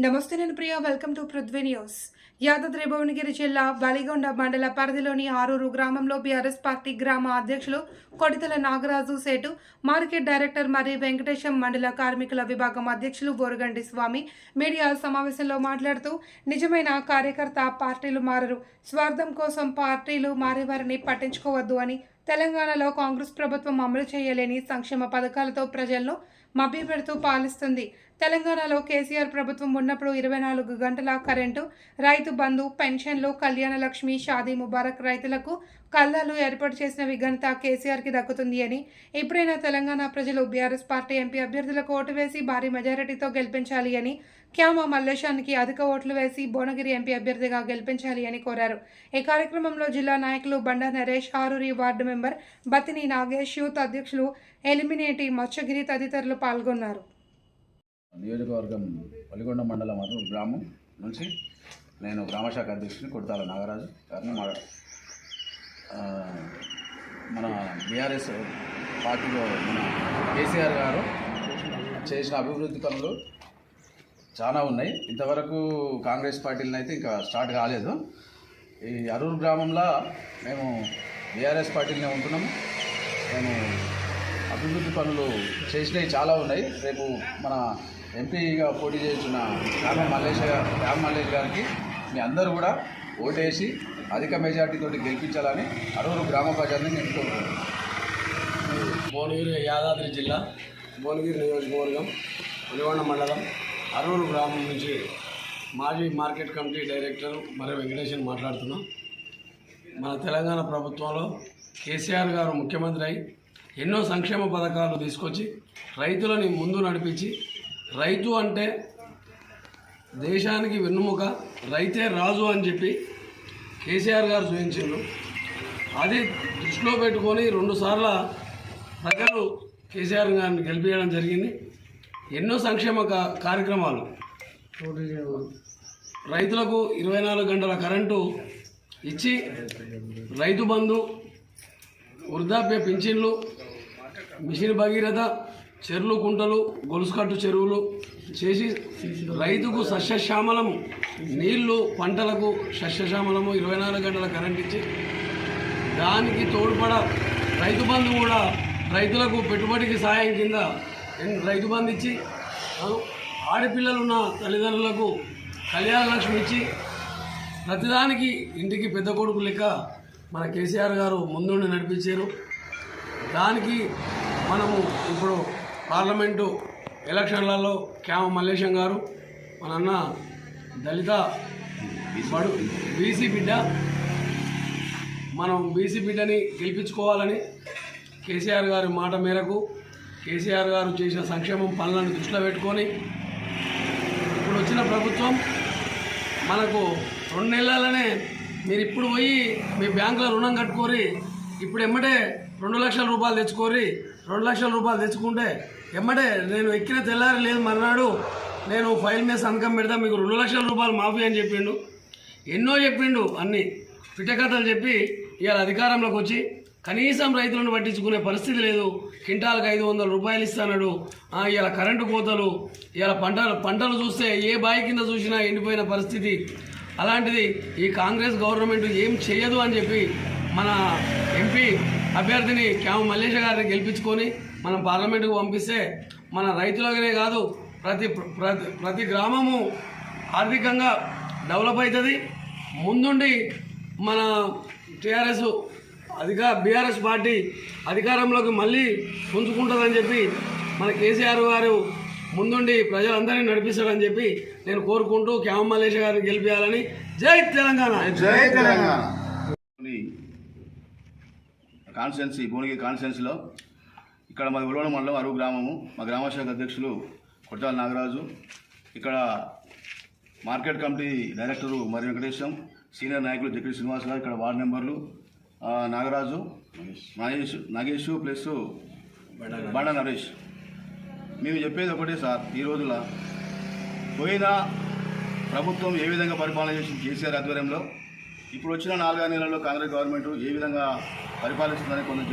నమస్తే నేను Priya welcome to Prithvi news. Yadadri Bhuvanagiri జిల్లా బలిగొండ మండల పరిధిలోని ఆరూరు గ్రామంలో బీఆర్ఎస్ పార్టీ గ్రామ అధ్యక్షులు కొడితల నాగరాజు సేటు మార్కెట్ డైరెక్టర్ మరి వెంకటేశం మండల కార్మికుల విభాగం అధ్యక్షులు బోరుగండి స్వామి మీడియా సమావేశంలో మాట్లాడుతూ నిజమైన కార్యకర్త పార్టీలు మారరు స్వార్థం కోసం పార్టీలు మారేవారిని పట్టించుకోవద్దు అని తెలంగాణలో కాంగ్రెస్ ప్రభుత్వం అమలు చేయలేని సంక్షేమ పథకాలతో ప్రజలను మభ్యపెడుతూ పాలిస్తుంది. తెలంగాణలో కేసీఆర్ ప్రభుత్వం ఉన్నప్పుడు ఇరవై నాలుగు గంటల కరెంటు రైతు బంధు పెన్షన్లు కళ్యాణ లక్ష్మి షాదీ ముబారక్ రైతులకు కళ్ళాలు ఏర్పాటు చేసిన ఘనత కేసీఆర్కి దక్కుతుంది అని ఇప్పుడైనా తెలంగాణ ప్రజలు బీఆర్ఎస్ పార్టీ ఎంపీ అభ్యర్థులకు ఓటు వేసి భారీ మెజారిటీతో గెలిపించాలి అని క్యామా మల్లేశానికి అధిక ఓట్లు వేసి భువనగిరి ఎంపీ అభ్యర్థిగా గెలిపించాలి అని కోరారు. ఈ కార్యక్రమంలో జిల్లా నాయకులు Banda Naresh Aruri ward member Bathini Nagesh youth అధ్యక్షులు ఎలిమినేటి మత్స్యగిరి తదితరులు పాల్గొన్నారు. నియోజకవర్గం పల్లికొండ మండలం అరూరు గ్రామం నుంచి నేను గ్రామశాఖ అధ్యక్షుని కొడతాల నాగరాజు గారిని మా మన బీఆర్ఎస్ పార్టీలో మన కేసీఆర్ గారు చేసిన అభివృద్ధి పనులు చాలా ఉన్నాయి. ఇంతవరకు కాంగ్రెస్ పార్టీలను అయితే ఇంకా స్టార్ట్ కాలేదు. ఈ అరూరు గ్రామంలో మేము బీఆర్ఎస్ పార్టీలోనే ఉంటున్నాము. మేము అభివృద్ధి పనులు చేసినవి చాలా ఉన్నాయి. రేపు మన ఎంపీగా పోటీ చేస్తున్న రామ మల్లేష్ రామ మల్లేష్ గారికి మీ అందరూ కూడా ఓటేసి అధిక మెజార్టీతో గెలిపించాలని అరూరు గ్రామ ప్రజల్ని నేను కోరుకుంటున్నాను. భువనగిరి యాదాద్రి జిల్లా భువనగిరి నియోజకవర్గం ఉలివండ మండలం అరూరు గ్రామం నుంచి మాజీ మార్కెట్ కమిటీ డైరెక్టర్ మరి వెంకటేశ్వర మాట్లాడుతున్నాం. మన తెలంగాణ ప్రభుత్వంలో కేసీఆర్ గారు ముఖ్యమంత్రి అయి ఎన్నో సంక్షేమ పథకాలు తీసుకొచ్చి రైతులని ముందు నడిపించి రైతు అంటే దేశానికి వెన్నుముక రైతే రాజు అని చెప్పి కేసీఆర్ గారు చూపించారు అది దృష్టిలో పెట్టుకొని రెండుసార్ల ప్రజలు కేసీఆర్ గారిని గెలిపించడం జరిగింది. ఎన్నో సంక్షేమ కార్యక్రమాలు. రైతులకు ఇరవై నాలుగు గంటల కరెంటు ఇచ్చి రైతు బంధు వృద్ధాప్య పింఛన్లు మిషన్ భగీరథ చెరువులు కుంటలు గొలుసుకట్టు చెరువులు చేసి రైతుకు సస్యశ్యామలము నీళ్ళు పంటలకు సస్యశ్యామలము ఇరవై నాలుగు గంటల కరెంట్ ఇచ్చి దానికి తోడ్పడ రైతు బంధు కూడా రైతులకు పెట్టుబడికి సాయం కింద రైతు బంధు ఇచ్చి ఆడపిల్లలున్న తల్లిదండ్రులకు కళ్యాణ లక్ష్మి ఇచ్చి ప్రతిదానికి ఇంటికి పెద్ద కొడుకు లెక్క మన కేసీఆర్ గారు ముందుండి నడిపించారు. దానికి మనము ఇప్పుడు పార్లమెంటు ఎలక్షన్లలో క్యామ మల్లేశం గారు మన అన్న దళిత బడు బీసీ బిడ్డ మనం బీసీ బిడ్డని గెలిపించుకోవాలని కేసీఆర్ గారి మాట మేరకు కేసీఆర్ గారు చేసిన సంక్షేమం పనులను దృష్టిలో పెట్టుకొని ఇప్పుడు వచ్చిన ప్రభుత్వం మనకు రెండు నెలలనే మీరు ఇప్పుడు పోయి మీ బ్యాంకులో రుణం కట్టుకోరి ఇప్పుడు ఎమ్మటే రెండు లక్షల రూపాయలు తెచ్చుకోరి రెండు లక్షల రూపాయలు తెచ్చుకుంటే ఎమ్మటే నేను ఎక్కిన తెల్లారి లేదు మర్నాడు నేను ఫైల్ మీద సంతకం పెడతా మీకు రెండు లక్షల రూపాయలు మాఫీ అని చెప్పిండు. ఎన్నో చెప్పిండు అన్ని. పిట్టకథలు చెప్పి ఇవాళ అధికారంలోకి వచ్చి కనీసం రైతులను పట్టించుకునే పరిస్థితి లేదు. క్వింటాలకు ఐదు వందల రూపాయలు ఇస్తాడు ఇలా కరెంటు కోతలు ఇలా పంటలు పంటలు చూస్తే ఏ బావి కింద చూసినా ఎండిపోయిన పరిస్థితి. అలాంటిది ఈ కాంగ్రెస్ గవర్నమెంట్ ఏం చేయదు అని చెప్పి మన ఎంపీ అభ్యర్థిని క్యామ మల్లేష గారిని గెలిపించుకొని మనం పార్లమెంటుకు పంపిస్తే మన రైతులకనే కాదు ప్రతి ప్రతి ప్రతి గ్రామము ఆర్థికంగా డెవలప్ అవుతుంది. ముందుండి మన టీఆర్ఎస్ అధిక బీఆర్ఎస్ పార్టీ అధికారంలోకి మళ్ళీ పుంజుకుంటుందని చెప్పి మన కేసీఆర్ గారు ముందుండి ప్రజలందరినీ నడిపిస్తాడని చెప్పి నేను కోరుకుంటూ క్యామ మలేష గారిని గెలిపించాలని జై తెలంగాణ. జై తెలంగాణ. కాన్స్టిట్యున్సీ భువనగిరి కాన్స్టిట్యున్సీలో ఇక్కడ మాది ఉలవన మండలం అరువు గ్రామము. మా గ్రామశాఖ అధ్యక్షులు కొట్టాల నాగరాజు. ఇక్కడ మార్కెట్ కమిటీ డైరెక్టరు మరి వెంకటేశం. సీనియర్ నాయకులు జగ్గి శ్రీనివాస్ గారు ఇక్కడ వార్డు మెంబర్లు. నాగరాజు నాగేష్ నాగేష్ ప్లస్ బండ నరేష్. మేము చెప్పేది ఒకటే సార్ ఈ రోజుల పోయిన ప్రభుత్వం ఏ విధంగా పరిపాలన చేసింది కేసీఆర్ ఆధ్వర్యంలో ఇప్పుడు వచ్చిన నాలుగైదు నెలల్లో కాంగ్రెస్ గవర్నమెంట్ ఏ విధంగా పరిపాలిస్తుందని కొంచెం